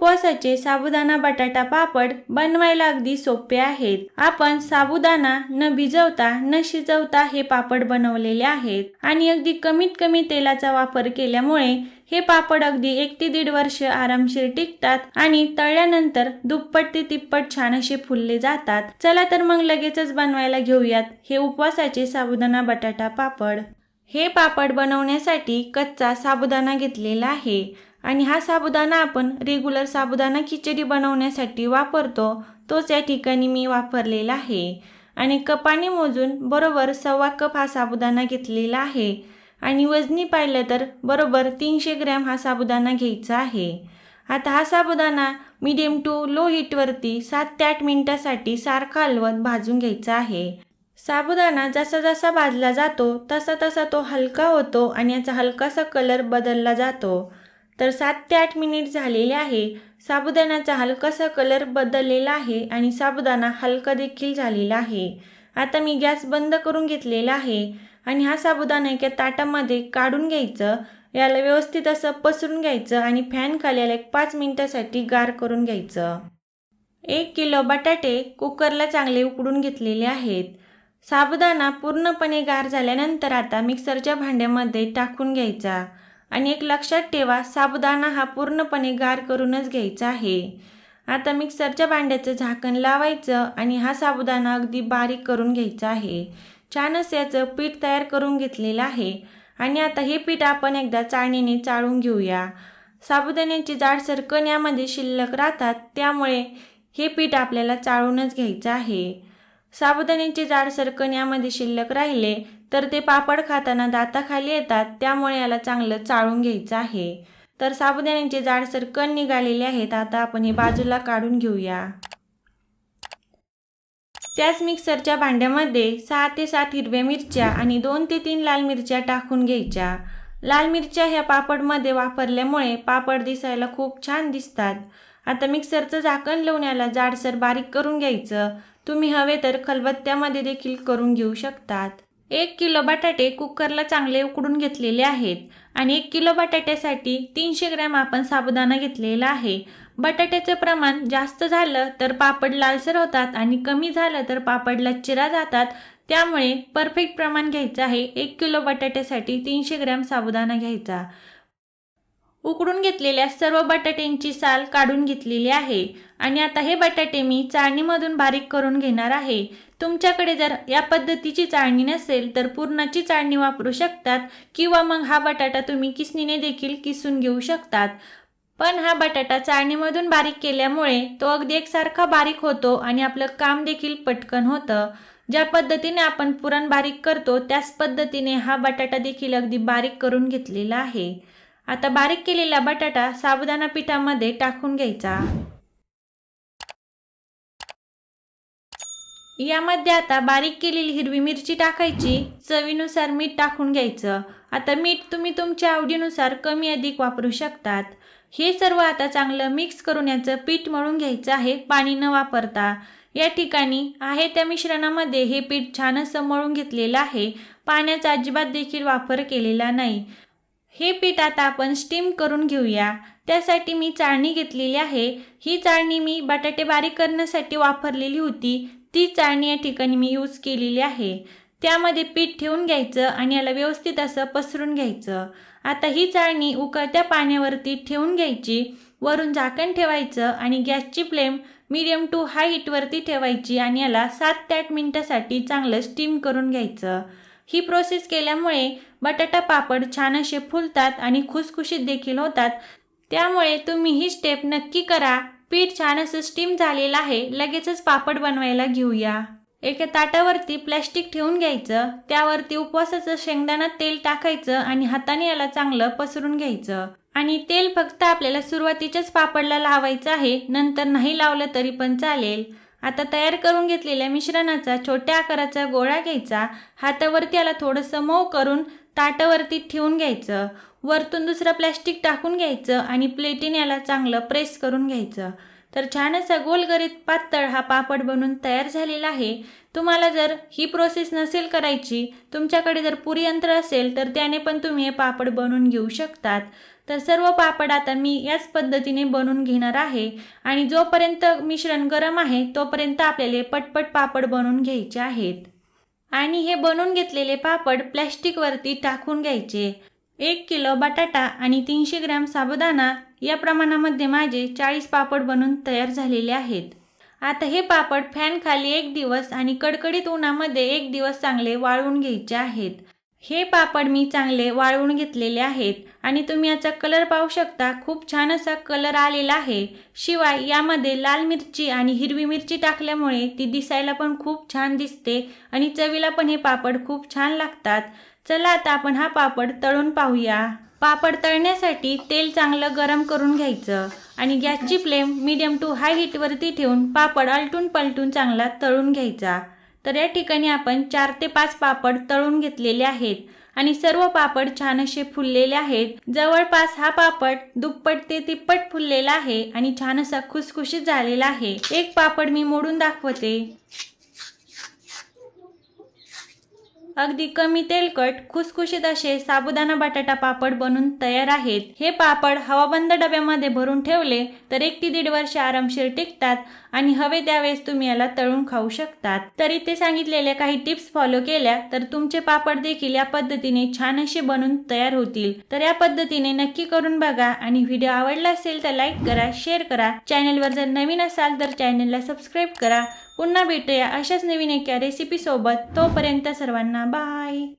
उपवासाचे साबुदाणा बटाटा पापड बनवायला अगदी सोपे आहेत. आपण साबुदाणा न भिजवता न शिजवता हे पापड बनवलेले आहेत आणि अगदी कमीत कमी तेलाचा वापर केल्यामुळे हे पापड अगदी एक ते दीड वर्ष आरामशीर टिकतात आणि तळल्यानंतर दुप्पट ते तिप्पट छान असे फुलले जातात. चला तर मग लगेचच बनवायला घेऊयात हे उपवासाचे साबुदाणा बटाटा पापड. हे पापड बनवण्यासाठी कच्चा साबुदाणा घेतलेला आहे. आणि हा साबुदाणा आपण रेग्युलर साबुदाणा खिचडी बनवण्यासाठी वापरतो. तोच या ठिकाणी मी वापरलेला आहे. आणि कपाने मोजून बरोबर सव्वा कप हा साबुदाणा घेतलेला आहे. आणि वजनी पाहिलं तर बरोबर तीनशे ग्रॅम हा साबुदाणा घ्यायचा आहे. आता हा साबुदाणा मिडियम टू लो हीटवरती सात ते आठ मिनटासाठी सारखा हलवत भाजून घ्यायचा आहे. साबुदाणा जसा जसा भाजला जातो तसा तसा तो हलका होतो आणि याचा हलकासा कलर बदलला जातो. तर सात ते आठ मिनिट झालेले आहे. साबुदाण्याचा हलकासा कलर बदललेला आहे आणि साबुदाणा हलका देखील झालेला आहे. आता मी गॅस बंद करून घेतलेला आहे आणि हा साबुदाणा एका ताटामध्ये काढून घ्यायचं. याला व्यवस्थित असं पसरून घ्यायचं आणि फॅन खाली याला एक पाच मिनिटासाठी गार करून घ्यायचं. एक किलो बटाटे कुकरला चांगले उकडून घेतलेले आहेत. साबुदाणा पूर्णपणे गार झाल्यानंतर आता मिक्सरच्या भांड्यामध्ये टाकून घ्यायचा. आणि एक लक्षात ठेवा साबुदाणा हा पूर्णपणे गार करूनच घ्यायचा आहे. आता मिक्सरच्या भांड्याचं झाकण लावायचं आणि हा साबुदाणा अगदी बारीक करून घ्यायचा आहे. छानच याचं पीठ तयार करून घेतलेलं आहे. आणि आता हे पीठ आपण एकदा चाळणीने चाळून घेऊया. साबुदाण्याची जाडसर सरकण्यामध्ये शिल्लक राहतात त्यामुळे हे पीठ आपल्याला चाळूनच घ्यायचं आहे. साबुदाण्याचे जाडसर सरकण यामध्ये शिल्लक राहिले तर ते पापड खाताना दाताखाली येतात त्यामुळे याला चांगलं चाळून घ्यायचं आहे. तर साबुदाण्याचे जाडसर कण निघालेले आहेत आता आपण हे बाजूला काढून घेऊया. त्याच मिक्सरच्या भांड्यामध्ये सहा ते सात हिरव्या मिरच्या आणि दोन ते तीन लाल मिरच्या टाकून घ्यायच्या. लाल मिरच्या ह्या पापडमध्ये वापरल्यामुळे पापड दिसायला खूप छान दिसतात. आता मिक्सरचं झाकण लावून याला जाडसर बारीक करून घ्यायचं. तुम्ही हवे तर खलबत्त्यामध्ये देखील करून घेऊ शकतात. एक किलो बटाटे कुकरला चांगले उकडून घेतलेले आहेत आणि एक किलो बटाट्यासाठी तीनशे ग्रॅम आपण साबुदाणा घेतलेला आहे. बटाट्याचं प्रमाण जास्त झालं तर पापड लालसर होतात आणि कमी झालं तर पापडला चिरा जातात. त्यामुळे परफेक्ट प्रमाण घ्यायचं आहे. एक किलो बटाट्यासाठी तीनशे ग्रॅम साबुदाणा घ्यायचा. उकडून घेतलेल्या सर्व बटाट्यांची साल काढून घेतलेली आहे. आणि आता हे बटाटे मी चाळणीमधून बारीक करून घेणार आहे. तुमच्याकडे जर या पद्धतीची चाळणी नसेल तर पूर्णाची चाळणी वापरू शकतात किंवा मग हा बटाटा तुम्ही किसणीने देखील किसून घेऊ शकतात. पण हा बटाटा चाळणीमधून बारीक केल्यामुळे तो अगदी एकसारखा बारीक होतो आणि आपलं काम देखील पटकन होतं. ज्या पद्धतीने आपण पुरण बारीक करतो त्याच पद्धतीने हा बटाटा देखील अगदी बारीक करून घेतलेला आहे. आता बारीक केलेला बटाटा साबुदाणा पिठामध्ये टाकून घ्यायचा. यामध्ये आता बारीक केलेली हिरवी मिरची टाकायची. चवीनुसार मीठ टाकून घ्यायचं. आता मीठ तुम्ही तुमच्या आवडीनुसार कमी अधिक वापरू शकतात. हे सर्व आता चांगलं मिक्स करून याचं पीठ मळून घ्यायचं आहे. पाणी न वापरता. या ठिकाणी आहे त्या मिश्रणामध्ये हे पीठ छान असं मळून घेतलेलं आहे. पाण्याचा अजिबात देखील वापर केलेला नाही. हे पीठ आता आपण स्टीम करून घेऊया. त्यासाठी मी चाळणी घेतलेली आहे. ही चाळणी मी बटाटे बारीक करण्यासाठी वापरलेली होती. ती चाळणी या ठिकाणी मी यूज केलेली आहे. त्यामध्ये पीठ ठेवून घ्यायचं आणि याला व्यवस्थित असं पसरून घ्यायचं. आता ही चाळणी उकळत्या पाण्यावरती ठेवून घ्यायची. वरून झाकण ठेवायचं आणि गॅसची फ्लेम मीडियम टू हाय हीटवरती ठेवायची आणि याला सात ते आठ मिनटासाठी चांगलं स्टीम करून घ्यायचं. ही प्रोसेस केल्यामुळे बटाटा पापड छान असे फुलतात आणि खुसखुशीत देखील होतात. त्यामुळे तुम्ही ही स्टेप नक्की करा. पीठ छान असं स्टीम झालेलं आहे. लगेचच पापड बनवायला घेऊया. एका ताटावरती प्लॅस्टिक ठेवून घ्यायचं. त्यावरती उपवासाचं शेंगदाणा तेल टाकायचं आणि हाताने याला चांगलं पसरून घ्यायचं. आणि तेल फक्त आपल्याला सुरुवातीच्याच पापडला लावायचं आहे. नंतर नाही लावलं तरी पण चालेल. आता तयार करून घेतलेल्या मिश्रणाचा छोट्या आकाराचा गोळा घ्यायचा. हातावरती याला थोडंसं मऊ करून ताटावरती ठेवून घ्यायचं. वरतून दुसरं प्लॅस्टिक टाकून घ्यायचं आणि प्लेटीने याला चांगलं प्रेस करून घ्यायचं. तर छान असा गोलगरीत पातळ हा पापड बनून तयार झालेला आहे. तुम्हाला जर ही प्रोसेस नसेल करायची तुमच्याकडे जर पुरी यंत्र असेल तर त्याने पण तुम्ही हे पापड बनवून घेऊ शकतात. तर सर्व पापड आता मी याच पद्धतीने बनवून घेणार आहे. आणि जोपर्यंत मिश्रण गरम आहे तोपर्यंत आपल्याला पटपट पापड बनवून घ्यायचे आहेत. आणि हे बनवून घेतलेले पापड प्लॅस्टिकवरती टाकून घ्यायचे. एक किलो बटाटा आणि तीनशे ग्रॅम साबुदाणा या प्रमाणामध्ये माझे चाळीस पापड बनून तयार झालेले आहेत. आता हे पापड फॅनखाली एक दिवस आणि कडकडीत उन्हामध्ये एक दिवस चांगले वाळवून घ्यायचे आहेत. हे पापड मी चांगले वाळवून घेतलेले आहेत आणि तुम्ही याचा कलर पाहू शकता. खूप छान असा कलर आलेला आहे. शिवाय यामध्ये लाल मिरची आणि हिरवी मिरची टाकल्यामुळे ती दिसायला पण खूप छान दिसते आणि चवीला पण हे पापड खूप छान लागतात. चला आता आपण हा पापड तळून पाहूया. पापड तळण्यासाठी तेल चांगलं गरम करून घ्यायचं आणि गॅसची फ्लेम मीडियम टू हाय हीटवरती ठेवून पापड आलटून पलटून चांगला तळून घ्यायचा. तर या ठिकाणी आपण चार ते पाच पापड तळून घेतलेले आहेत आणि सर्व पापड छान असे फुललेले आहेत. जवळपास हा पापड दुप्पट ते तिप्पट फुललेला आहे आणि छान असा खुसखुशीत झालेला आहे. एक पापड मी मोडून दाखवते. अगदी कमी तेलकट खुसखुशीत असे साबुदाणा बटाटा पापड बनून तयार आहेत. हे पापड हवाबंद डब्यामध्ये भरून ठेवले तर एक ते दीड वर्ष आरामशीर टिकतात आणि हवे त्यावेळेस तुम्ही याला तळून खाऊ शकतात. तर इथे सांगितलेल्या काही टिप्स फॉलो केल्या तर तुमचे पापड देखील या पद्धतीने छान असे बनून तयार होतील. तर या पद्धतीने नक्की करून बघा आणि व्हिडिओ आवडला असेल तर लाईक करा शेअर करा. चॅनलवर जर नवीन असाल तर चॅनलला सबस्क्राईब करा. पुन्हा भेटूया अशाच नवीन एका रेसिपीसोबत तोपर्यंत सर्वांना बाय